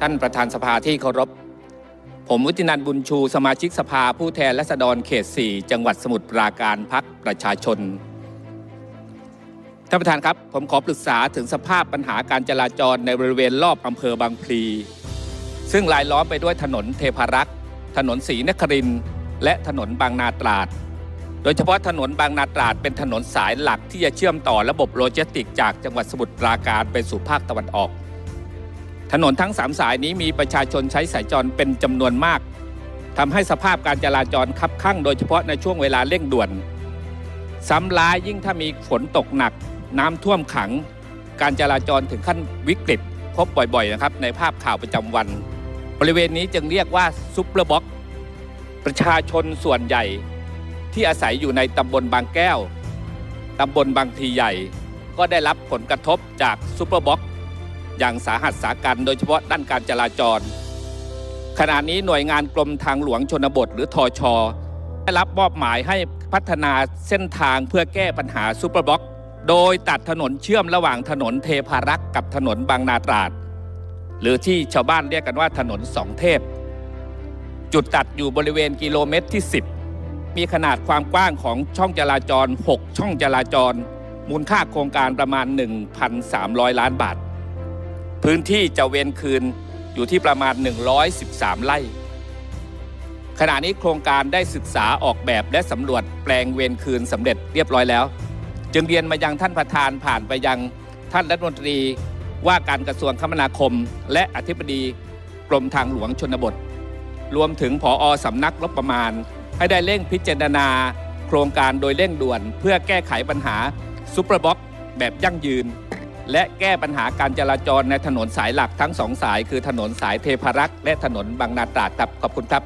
ท่านประธานสภาที่เคารพ ผมวุฒินันท์บุญชู สมาชิกสภาผู้แทนและสดรเขต 4 จังหวัดสมุทรปราการพักประชาชน ท่านประธานครับ ผมขอปรึกษาถึงสภาพปัญหาการจราจรในบริเวณรอบอำเภอบางพลี ซึ่งรายล้อมไปด้วยถนนเทพารักษ์ ถนนศรีนคริน และถนนบางนาตราด โดยเฉพาะถนนบางนาตราดเป็นถนนสายหลักที่จะเชื่อมต่อระบบโลจิสติก จากจังหวัดสมุทรปราการไปสู่ภาคตะวันออก ถนนทั้งสามสายนี้มีประชาชนใช้สัญจรเป็นจำนวนมาก ทำให้สภาพการจราจรคับข้างโดยเฉพาะในช่วงเวลาเร่งด่วน ซ้ำร้ายยิ่งถ้ามีฝนตกหนัก น้ำท่วมขัง การจราจรถึงขั้นวิกฤต พบบ่อยๆนะครับในภาพข่าวประจำวัน บริเวณนี้จึงเรียกว่าซุปเปอร์บ็อกประชาชนส่วนใหญ่ที่อาศัยอยู่ในตำบลบางแก้ว ตำบลบางพลีใหญ่ ก็ได้รับผลกระทบจากซุปเปอร์บ็อก อย่างสาหัสสากันโดยเฉพาะด้านการจราจร ขณะนี้หน่วยงานกรมทางหลวงชนบทหรือทอชอได้รับมอบหมายให้พัฒนาเส้นทางเพื่อแก้ปัญหาซุปเปอร์บล็อก โดยตัดถนนเชื่อมระหว่างถนนเทพารักษ์กับถนนบางนาตราด หรือที่ชาวบ้านเรียกกันว่าถนนสองเทพ จุดตัดอยู่บริเวณกิโลเมตรที่ 10 มีขนาดความกว้างของช่องจราจร 6 ช่องจราจรมูลค่าโครงการประมาณ 1,300 ล้านบาท พื้นที่จะเวนคืนอยู่ที่ประมาณ 113 ไร่ ขณะนี้โครงการได้ศึกษาออกแบบและสำรวจแปลงเวนคืนสำเร็จเรียบร้อยแล้ว จึงเรียนมายังท่านประธานผ่านไปยังท่านรัฐมนตรีว่าการกระทรวงคมนาคม และอธิบดีกรมทางหลวงชนบท รวมถึงผออสำนักงบประมาณ ให้ได้เร่งพิจารณาโครงการโดยเร่งด่วน เพื่อแก้ไขปัญหาซุปเปอร์บ็อกแบบยั่งยืน และแก้ปัญหาการจราจรในถนนสายหลักทั้งสองสาย คือถนนสายเทพารักษ์และถนนบางนาตราดครับขอบคุณครับ